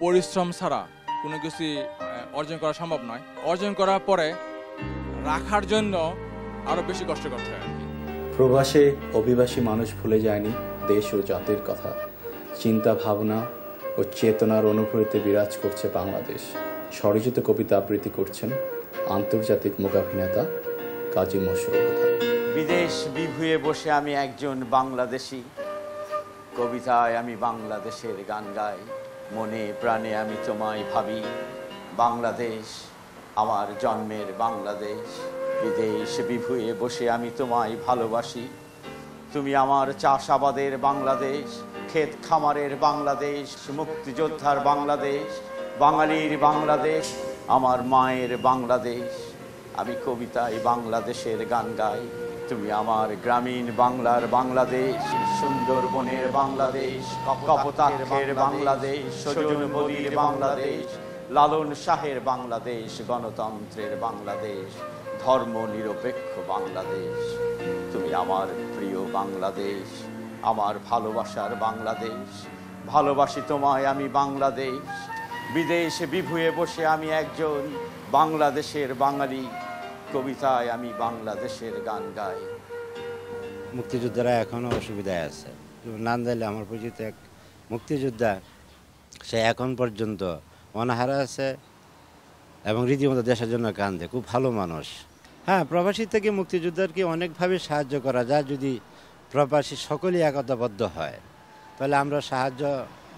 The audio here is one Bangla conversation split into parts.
পরিশ্রম ছাড়া কোনো কিছুই অর্জন করা সম্ভব নয়। অর্জন করার পরে রাখার জন্য আরও বেশি কষ্ট করতে হয় প্রবাসে অভিবাসী মানুষ ভুলে যায়নি দেশ ও জাতির কথা। চিন্তা ভাবনা ও চেতনার অনুভূতিতে বিরাজ করছে বাংলাদেশ। স্বরচিত কবিতা আবৃত্তি করছেন আন্তর্জাতিক মূকাভিনেতা কাজী মশরুল বিদেশ বিভুয়ে বসে আমি একজন বাংলাদেশি। কবিতায় আমি বাংলাদেশের গান গাই। মনে প্রাণে আমি তোমায় ভাবি, বাংলাদেশ, আমার জন্মের বাংলাদেশ। বিদেশ বিভুয়ে বসে আমি তোমায় ভালোবাসি। তুমি আমার চাষাবাদের বাংলাদেশ, ক্ষেত খামারের বাংলাদেশ, মুক্তিযোদ্ধার বাংলাদেশ, বাঙালির বাংলাদেশ, আমার মায়ের বাংলাদেশ। আমি কবিতায় বাংলাদেশের গান গাই। তুমি আমার গ্রামীণ বাংলার বাংলাদেশ, সুন্দরবনের বাংলাদেশ, কপোতাক্ষের বাংলাদেশ সজন বলির বাংলাদেশ, লালন শাহের বাংলাদেশ, গণতন্ত্রের বাংলাদেশ ধর্ম নিরপেক্ষ বাংলাদেশ। তুমি আমার প্রিয় বাংলাদেশ, আমার ভালোবাসার বাংলাদেশ। ভালোবাসি তোমায় আমি বাংলাদেশ। বিদেশে বিভুয়ে বসে আমি একজন বাংলাদেশের বাঙালি। কবিতায় আমি বাংলাদেশের গান গাই। মুক্তিযোদ্ধারা এখনও অসুবিধায় আছে। নাম দিলে আমার পরিচিত এক মুক্তিযোদ্ধা, সে এখন পর্যন্ত অনাহারা আছে এবং রীতিমতো দেশের জন্য কান্দে, খুব ভালো মানুষ। হ্যাঁ প্রবাসী থেকে মুক্তিযোদ্ধারকে অনেকভাবে সাহায্য করা যায় যদি প্রবাসী সকলেই একতাবদ্ধ হয়। তাহলে আমরা সাহায্য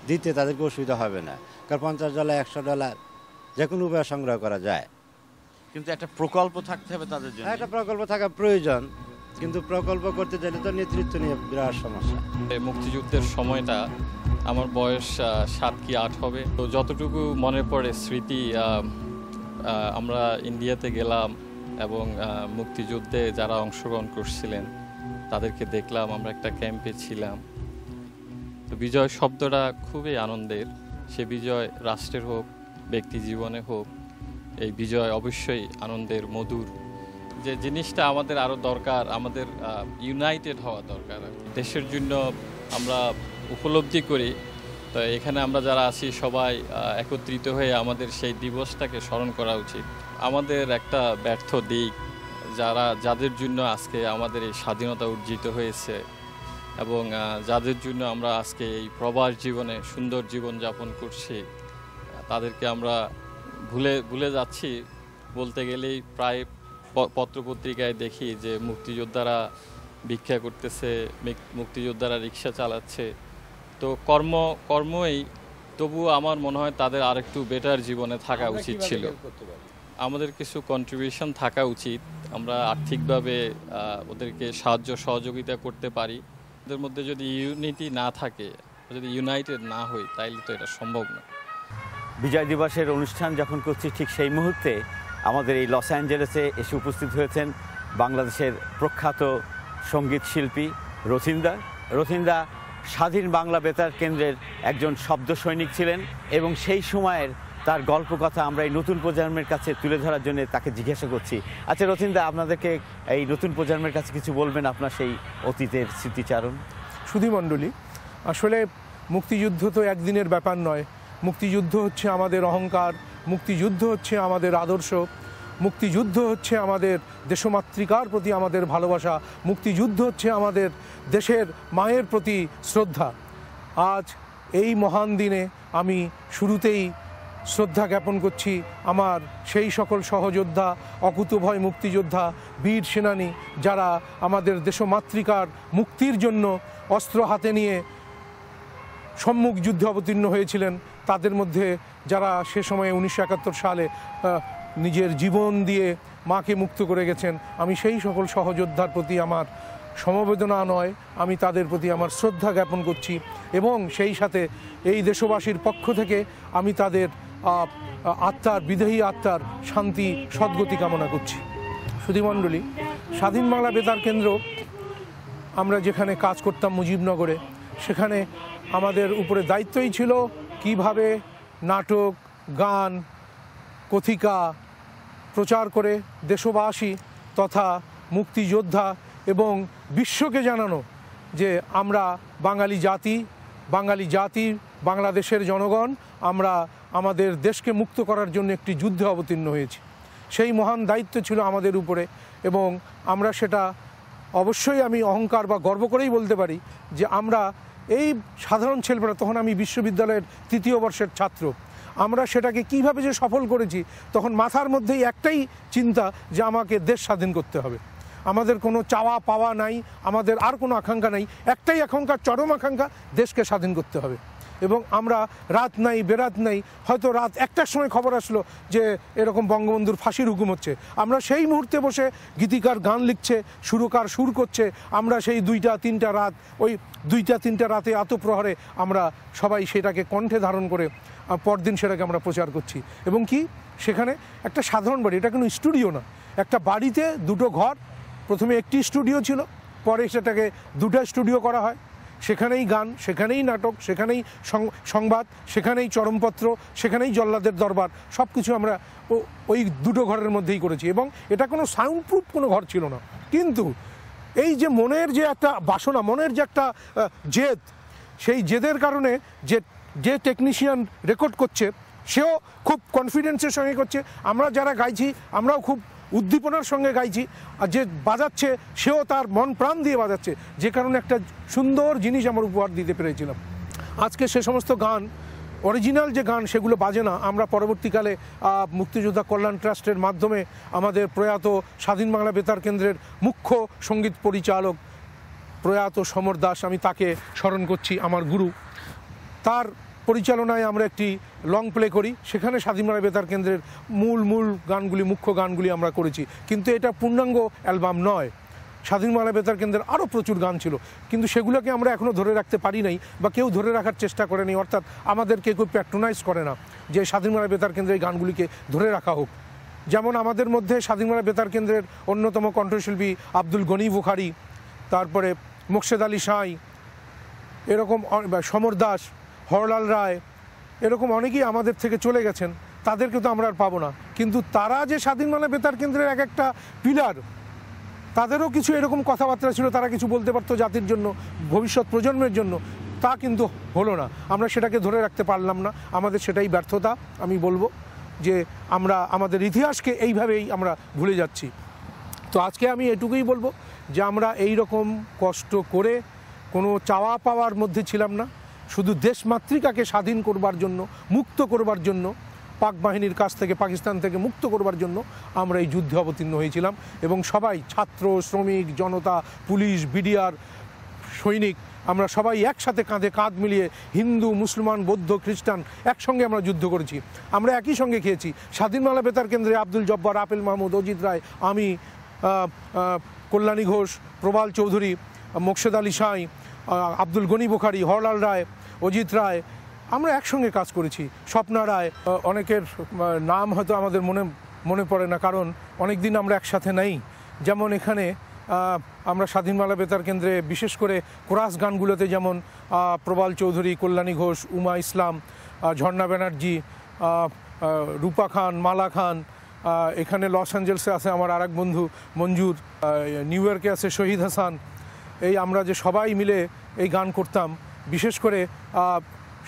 দিতে তাদেরকে অসুবিধা হবে না। কারণ পঞ্চাশ ডলার, একশো ডলার যে কোনো উপায়ে সংগ্রহ করা যায়। কিন্তু একটা প্রকল্প থাকতে হবে তাদের জন্য। একটা প্রকল্প থাকা প্রয়োজন কিন্তু প্রকল্প করতে গেলে তো নেতৃত্ব নিয়ে বিরাট সমস্যা। এই মুক্তিযুদ্ধের সময়টা আমার বয়স সাত কি আট হবে। তো যতটুকু মনে পড়ে স্মৃতি আমরা ইন্ডিয়াতে গেলাম এবং মুক্তিযুদ্ধে যারা অংশগ্রহণ করছিলেন তাদেরকে দেখলাম আমরা একটা ক্যাম্পে ছিলাম। তো বিজয় শব্দটা খুবই আনন্দের। সে বিজয় রাষ্ট্রের হোক ব্যক্তি জীবনে হোক এই বিজয় অবশ্যই আনন্দের মধুর। যে জিনিসটা আমাদের আরও দরকার, আমাদের ইউনাইটেড হওয়া দরকার। দেশের জন্য আমরা উপলব্ধি করি। তো এখানে আমরা যারা আছি সবাই একত্রিত হয়ে আমাদের সেই দিবসটাকে স্মরণ করা উচিত। আমাদের একটা ব্যর্থ দিক, যারা, যাদের জন্য আজকে আমাদের এই স্বাধীনতা অর্জিত হয়েছে এবং যাদের জন্য আমরা আজকে এই প্রবাস জীবনে সুন্দর জীবন যাপন করছি, তাদেরকে আমরা ভুলে ভুলে যাচ্ছি। বলতে গেলেই প্রায় পত্রপত্রিকায় দেখি যে মুক্তিযোদ্ধারা ভিক্ষা করতেছে মুক্তিযোদ্ধারা রিক্সা চালাচ্ছে। তো কর্ম কর্মই তবুও আমার মনে হয় তাদের আরেকটু বেটার জীবনে থাকা উচিত ছিল। আমাদের কিছু কন্ট্রিবিউশন থাকা উচিত। আমরা আর্থিকভাবে ওদেরকে সাহায্য সহযোগিতা করতে পারি। ওদের মধ্যে যদি ইউনিটি না থাকে যদি ইউনাইটেড না হই তাইলে তো এটা সম্ভব না। বিজয় দিবসের অনুষ্ঠান যখন করছি, ঠিক সেই মুহূর্তে আমাদের এই লস অ্যাঞ্জেলেসে এসে উপস্থিত হয়েছেন বাংলাদেশের প্রখ্যাত সংগীত শিল্পী রথিন্দা। রথিন্দা স্বাধীন বাংলা বেতার কেন্দ্রের একজন শব্দ সৈনিক ছিলেন এবং সেই সময়ের তার গল্প কথা আমরা এই নতুন প্রজন্মের কাছে তুলে ধরার জন্য তাকে জিজ্ঞাসা করছি। আচ্ছা রথিন্দা, আপনাদেরকে এই নতুন প্রজন্মের কাছে কিছু বলবেন আপনার সেই অতীতের স্মৃতিচারণ? সুধীমণ্ডলী, আসলে মুক্তিযুদ্ধ তো একদিনের ব্যাপার নয়। মুক্তিযুদ্ধ হচ্ছে আমাদের অহংকার, মুক্তিযুদ্ধ হচ্ছে আমাদের আদর্শ, মুক্তিযুদ্ধ হচ্ছে আমাদের দেশমাতৃকার প্রতি আমাদের ভালোবাসা, মুক্তিযুদ্ধ হচ্ছে আমাদের দেশের মায়ের প্রতি শ্রদ্ধা। আজ এই মহান দিনে আমি শুরুতেই শ্রদ্ধা জ্ঞাপন করছি আমার সেই সকল সহযোদ্ধা, অকুতভয় মুক্তিযোদ্ধা, বীর সেনানী, যারা আমাদের দেশমাতৃকার মুক্তির জন্য অস্ত্র হাতে নিয়ে সম্মুখ যুদ্ধে অবতীর্ণ হয়েছিলেন। তাদের মধ্যে যারা সে সময়ে উনিশশো একাত্তর সালে নিজের জীবন দিয়ে মাকে মুক্ত করে গেছেন, আমি সেই সকল সহযোদ্ধার প্রতি আমার সমবেদনা নয়, আমি তাদের প্রতি আমার শ্রদ্ধা জ্ঞাপন করছি এবং সেই সাথে এই দেশবাসীর পক্ষ থেকে আমি তাদের আত্মার, বিদেহী আত্মার শান্তি, সদ্গতি কামনা করছি। সুধীমণ্ডলী স্বাধীন বাংলা বেতার কেন্দ্র, আমরা যেখানে কাজ করতাম মুজিবনগরে সেখানে আমাদের উপরে দায়িত্বই ছিল কীভাবে নাটক, গান, কথিকা প্রচার করে দেশবাসী তথা মুক্তিযোদ্ধা এবং বিশ্বকে জানানো যে আমরা বাঙালি জাতি, বাঙালি জাতির বাংলাদেশের জনগণ, আমরা আমাদের দেশকে মুক্ত করার জন্য একটি যুদ্ধে অবতীর্ণ হয়েছি। সেই মহান দায়িত্ব ছিল আমাদের উপরে এবং আমরা সেটা অবশ্যই আমি অহংকার বা গর্ব করেই বলতে পারি যে আমরা এই সাধারণ ছেলেমেয়েরা তখন আমি বিশ্ববিদ্যালয়ের তৃতীয় বর্ষের ছাত্র। আমরা সেটাকে কীভাবে যে সফল করেছি, তখন মাথার মধ্যেই একটাই চিন্তা যে আমাকে দেশ স্বাধীন করতে হবে। আমাদের কোনো চাওয়া পাওয়া নাই, আমাদের আর কোনো আকাঙ্ক্ষা নাই, একটাই আকাঙ্ক্ষা, চরম আকাঙ্ক্ষা, দেশকে স্বাধীন করতে হবে। এবং আমরা রাত নাই, বেরাত নাই, হয়তো রাত একটার সময় খবর আসলো যে এরকম বঙ্গবন্ধুর ফাঁসির হুকুম হচ্ছে। আমরা সেই মুহূর্তে বসে গীতিকার গান লিখছে, সুরকার সুর করছে, আমরা সেই দুইটা, তিনটা রাত, ওই দুইটা, তিনটা রাতে এত প্রহরে আমরা সবাই সেটাকে কণ্ঠে ধারণ করে পরদিন সেটাকে আমরা প্রচার করছি। এবং কি? সেখানে একটা সাধারণ বাড়ি, এটা কোনো স্টুডিও না। একটা বাড়িতে দুটো ঘর, প্রথমে একটি স্টুডিও ছিল, পরে সেটাকে দুটো স্টুডিও করা হয়। সেখানেই গান, সেখানেই নাটক, সেখানেই সংবাদ, সেখানেই চরমপত্র, সেখানেই জল্লাদের দরবার সব কিছু আমরা ওই দুটো ঘরের মধ্যেই করেছি এবং এটা কোনো সাউন্ড প্রুফ কোনো ঘর ছিল না। কিন্তু এই যে মনের যে একটা বাসনা, মনের যে একটা জেদ, সেই জেদের কারণে যে যে টেকনিশিয়ান রেকর্ড করছে, সেও খুব কনফিডেন্সের সঙ্গে করছে। আমরা যারা গাইছি, আমরাও খুব উদ্দীপনার সঙ্গে গাইছি। আর যে বাজাচ্ছে, সেও তার মন প্রাণ দিয়ে বাজাচ্ছে। যে কারণে একটা সুন্দর জিনিস আমার উপহার দিতে পেরেছিলাম। আজকে সে সমস্ত গান অরিজিনাল যে গান, সেগুলো বাজে না। আমরা পরবর্তীকালে মুক্তিযোদ্ধা কল্যাণ ট্রাস্টের মাধ্যমে আমাদের প্রয়াত স্বাধীন বাংলা বেতার কেন্দ্রের মুখ্য সংগীত পরিচালক প্রয়াত সমর দাস, আমি তাকে স্মরণ করছি, আমার গুরু। তার পরিচালনায় আমরা একটি লং প্লে করি, সেখানে স্বাধীনমারা বেতার কেন্দ্রের মূল মূল গানগুলি, মুখ্য গানগুলি আমরা করেছি। কিন্তু এটা পূর্ণাঙ্গ অ্যালবাম নয়। স্বাধীনমালা বেতার কেন্দ্রের আরও প্রচুর গান ছিল। কিন্তু সেগুলোকে আমরা এখনও ধরে রাখতে পারি নাই বা কেউ ধরে রাখার চেষ্টা করেনি, অর্থাৎ আমাদেরকে কেউ প্যাট্রোনাইজ করে না যে স্বাধীনমালা বেতার কেন্দ্রের গানগুলিকে ধরে রাখা হোক। যেমন আমাদের মধ্যে স্বাধীনমালা বেতার কেন্দ্রের অন্যতম কণ্ঠশিল্পী আব্দুল গনি বুখারি, তারপরে মোকশেদ আলী সাঁই, এরকম সমর দাস হরলাল রায়, এরকম অনেকেই আমাদের থেকে চলে গেছেন, তাদেরকে তো আমরা আর পাবো না। কিন্তু তারা যে স্বাধীন মানে বেতার কেন্দ্রের এক একটা পিলার, তাদেরও কিছু এরকম কথাবার্তা ছিল, তারা কিছু বলতে পারতো জাতির জন্য, ভবিষ্যৎ প্রজন্মের জন্য। তা কিন্তু হলো না। আমরা সেটাকে ধরে রাখতে পারলাম না। আমাদের সেটাই ব্যর্থতা, আমি বলব যে আমরা, আমাদের ইতিহাসকে এইভাবেই আমরা ভুলে যাচ্ছি। তো আজকে আমি এটুকুই বলব যে আমরা এই রকম কষ্ট করে কোনো চাওয়া পাওয়ার মধ্যে ছিলাম না। শুধু দেশমাতৃকাকে স্বাধীন করবার জন্য, মুক্ত করবার জন্য, পাক বাহিনীর কাছ থেকে, পাকিস্তান থেকে মুক্ত করবার জন্য আমরা এই যুদ্ধে অবতীর্ণ হয়েছিলাম এবং সবাই, ছাত্র, শ্রমিক, জনতা, পুলিশ, বিডিআর, সৈনিক, আমরা সবাই একসাথে কাঁধে কাঁধ মিলিয়ে হিন্দু, মুসলমান, বৌদ্ধ, খ্রিস্টান একসঙ্গে আমরা যুদ্ধ করেছি। আমরা একই সঙ্গে খেয়েছি। স্বাধীনমালা বেতার কেন্দ্রে আব্দুল জব্বার, আপেল মাহমুদ, অজিত রায়, আমি কল্যাণী ঘোষ, প্রবাল চৌধুরী, মোকশেদ আলী সাঁই আব্দুল গনি বুখারি, হরলাল রায় অজিত রায়, আমরা একসঙ্গে কাজ করেছি। স্বপ্না রায় অনেকের নাম হয়তো আমাদের মনে মনে পড়ে না, কারণ অনেক দিন আমরা একসাথে নেই। যেমন এখানে আমরা স্বাধীনমালা বেতার কেন্দ্রে বিশেষ করে কোরাস গানগুলোতে যেমন প্রবাল চৌধুরী, কল্যাণী ঘোষ, উমা ইসলাম ঝর্ণা ব্যানার্জি রূপা খান, মালা খান এখানে লস অ্যাঞ্জেলসে আছে আমার আরেক বন্ধু মঞ্জুর নিউ ইয়র্কে আছে শহীদ হাসান। এই আমরা যে সবাই মিলে এই গান করতাম বিশেষ করে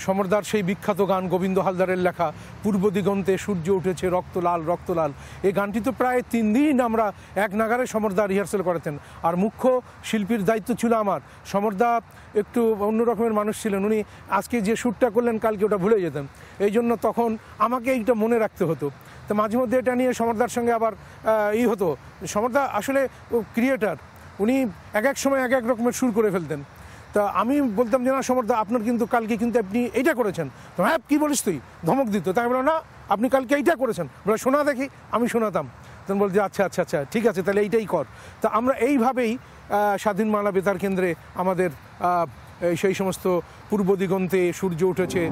সমরদার সেই বিখ্যাত গান গোবিন্দ হালদারের লেখা, পূর্ব দিগন্তে সূর্য উঠেছে রক্ত লাল রক্ত লাল। এই গানটি তো প্রায় তিন দিন আমরা এক নাগারে সমরদা রিহার্সেল করাতেন। আর মুখ্য শিল্পীর দায়িত্ব ছিল আমার। সমরদা একটু অন্য রকমের মানুষ ছিলেন। উনি আজকে যে শ্যুটটা করলেন, কালকে ওটা ভুলে যেতেন। এই জন্য তখন আমাকে এইটা মনে রাখতে হতো। তো মাঝে মধ্যে এটা নিয়ে সমরদার সঙ্গে আবার ই হতো। সমরদা আসলে ক্রিয়েটার। উনি এক এক সময় এক এক রকমের সুর করে ফেলতেন। তা আমি বলতাম যে, না সমর্থ আপনার কিন্তু কালকে কিন্তু আপনি এইটা করেছেন। তো হ্যাঁ কী বলিস তুই? ধমক দিত। তাই বলো বললাম, না, আপনি কালকে এইটা করেছেন। বলে, শোনা দেখি, আমি শোনাতাম। তখন বলছি আচ্ছা আচ্ছা আচ্ছা ঠিক আছে, তাহলে এইটাই কর। তা আমরা এইভাবেই স্বাধীন মালা বেতার কেন্দ্রে আমাদের সেই সমস্ত পূর্ব দিগন্তে সূর্য উঠেছে।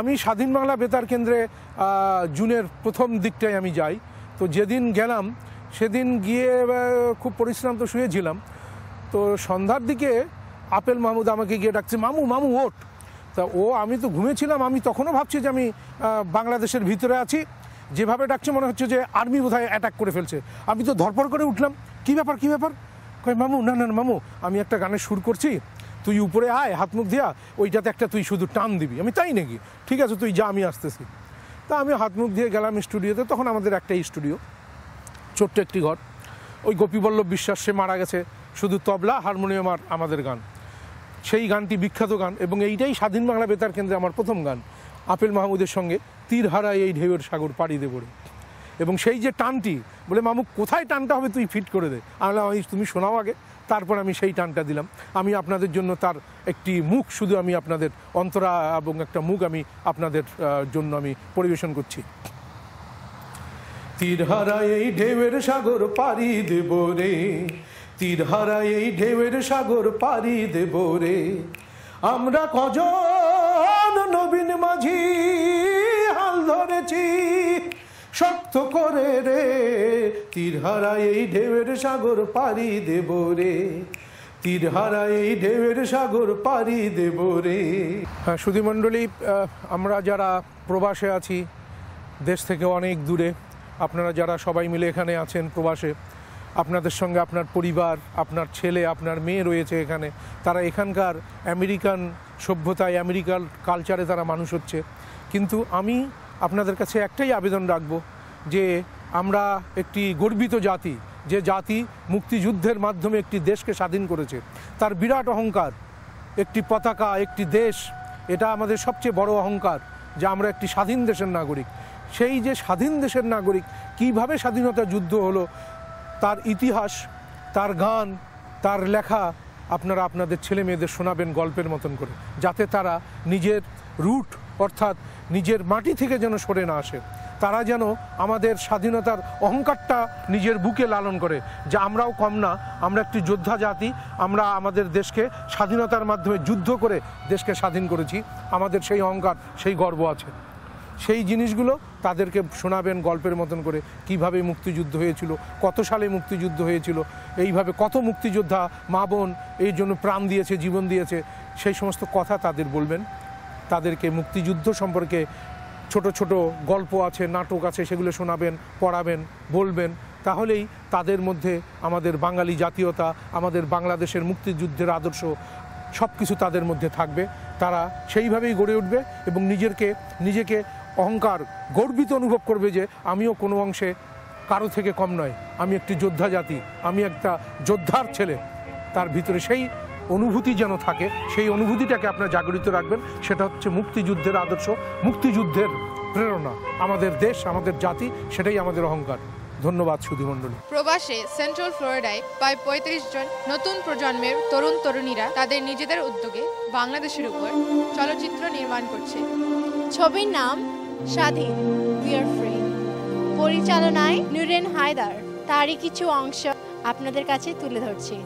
আমি স্বাধীন বাংলা বেতার কেন্দ্রে জুনের প্রথম দিকটায় আমি যাই। তো যেদিন গেলাম সেদিন গিয়ে খুব পরিশ্রান্ত শুয়েছিলাম। তো সন্ধ্যার দিকে আপেল মাহমুদ আমাকে গিয়ে ডাকছে মামু মামু ওঠ। তা ও আমি তো ঘুমিয়েছিলাম আমি তখনও ভাবছি যে আমি বাংলাদেশের ভিতরে আছি। যেভাবে ডাকছে মনে হচ্ছে যে আর্মি বোধহয় অ্যাটাক করে ফেলছে। আমি তো ধরপড় করে উঠলাম কি ব্যাপার কি ব্যাপার? কই মামু না না, মামু আমি একটা গানের সুর করছি তুই উপরে আয়, হাত মুখ দিয়া ওইটাতে একটা তুই শুধু টান দিবি। আমি তাই নাকি? ঠিক আছে, তুই যা, আমি আসতেছি। তা আমি হাত মুখ দিয়ে গেলাম স্টুডিওতে, তখন আমাদের একটাই স্টুডিও, ছোট্ট একটি ঘর। ওই গোপীবল্লভ বিশ্বাস, সে মারা গেছে, শুধু তবলা, হারমোনিয়াম আর আমাদের গান। সেই গানটি বিখ্যাত গান এবং এইটাই স্বাধীন বাংলা বেতার কেন্দ্রে আমার প্রথম গান, আপেল মাহমুদের সঙ্গে তীর হারায় এই ঢেউয়ের সাগর পাড়ি দেব এবং সেই যে টানটি, বলে, মামু, কোথায় টানটা হবে তুই ফিট করে দে? আমি তুমি শোনাও আগে। তারপর আমি সেই টানটা দিলাম। আমি আপনাদের জন্য তার একটি মুখ, শুধু আমি আপনাদের অন্তরা এবং একটা মুখ আমি আপনাদের জন্য আমি পরিবেশন করছি। তীর হারায় এই ঢেউয়ের সাগর পারি দেব রে। তীর হারায় এই ঢেউয়ের সাগর পাড়ি দেব রে। আমরা কজন নবীন মাঝি শক্ত করে রে। তীর হারায় এই ঢেউয়ের সাগর পাড়ি দেব রে। তীর হারায় এই ঢেউয়ের সাগর পাড়ি দেব রে। সুধীমণ্ডলী আমরা যারা প্রবাসে আছি, দেশ থেকে অনেক দূরে, আপনারা যারা সবাই মিলে এখানে আছেন প্রবাসে, আপনাদের সঙ্গে আপনার পরিবার, আপনার ছেলে, আপনার মেয়ে রয়েছে এখানে, তারা এখানকার আমেরিকান সভ্যতায় আমেরিকান কালচারে তারা মানুষ হচ্ছে। কিন্তু আমি আপনাদের কাছে একটাই আবেদন রাখব যে আমরা একটি গর্বিত জাতি, যে জাতি মুক্তিযুদ্ধের মাধ্যমে একটি দেশকে স্বাধীন করেছে। তার বিরাট অহংকার, একটি পতাকা, একটি দেশ, এটা আমাদের সবচেয়ে বড় অহংকার, যে আমরা একটি স্বাধীন দেশের নাগরিক। সেই যে স্বাধীন দেশের নাগরিক কীভাবে স্বাধীনতা যুদ্ধ হলো, তার ইতিহাস, তার গান, তার লেখা আপনারা আপনাদের ছেলে মেয়েদের শোনাবেন গল্পের মতন করে, যাতে তারা নিজের রুট অর্থাৎ নিজের মাটি থেকে যেন সরে না আসে। তারা যেন আমাদের স্বাধীনতার অহংকারটা নিজের বুকে লালন করে। যে আমরাও কম না, আমরা একটি যোদ্ধা জাতি, আমরা আমাদের দেশকে স্বাধীনতার মাধ্যমে যুদ্ধ করে দেশকে স্বাধীন করেছি। আমাদের সেই অহংকার, সেই গর্ব আছে। সেই জিনিসগুলো তাদেরকে শোনাবেন গল্পের মতন করে, কীভাবে মুক্তিযুদ্ধ হয়েছিল, কত সালে মুক্তিযুদ্ধ হয়েছিল, এইভাবে কত মুক্তিযোদ্ধা মা বোন এই জন্য প্রাণ দিয়েছে, জীবন দিয়েছে, সেই সমস্ত কথা তাদের বলবেন। তাদেরকে মুক্তিযুদ্ধ সম্পর্কে ছোট ছোট গল্প আছে, নাটক আছে, সেগুলো শোনাবেন, পড়াবেন, বলবেন। তাহলেই তাদের মধ্যে আমাদের বাঙালি জাতীয়তা, আমাদের বাংলাদেশের মুক্তিযুদ্ধের আদর্শ সব কিছু তাদের মধ্যে থাকবে। তারা সেইভাবেই গড়ে উঠবে এবং নিজেরকে, নিজেকে অহংকার, গর্বিত অনুভব করবে যে আমিও কোনো অংশে কারও থেকে কম নয়। আমি একটি যোদ্ধা জাতি, আমি একটা যোদ্ধার ছেলে। তার ভিতরে সেই অনুভূতি যেন থাকে, সেই অনুভূতিটাকে আপনারা জাগরিত রাখবেন। সেটা হচ্ছে মুক্তিযুদ্ধের আদর্শ, মুক্তিযুদ্ধের প্রেরণা। আমাদের দেশ, আমাদের জাতি, সেটাই আমাদের অহংকার। ধন্যবাদ সুধীমণ্ডলী প্রবাসে সেন্ট্রাল ফ্লোরিডায় প্রায় পঁয়ত্রিশ জন নতুন প্রজন্মের তরুণ তরুণীরা তাদের নিজেদের উদ্যোগে বাংলাদেশের উপর চলচ্চিত্র নির্মাণ করছে। ছবির নাম স্বাধীন উই ফ্রি পরিচালনায় নুরেন হায়দার। তারই কিছু অংশ আপনাদের কাছে তুলে ধরছি।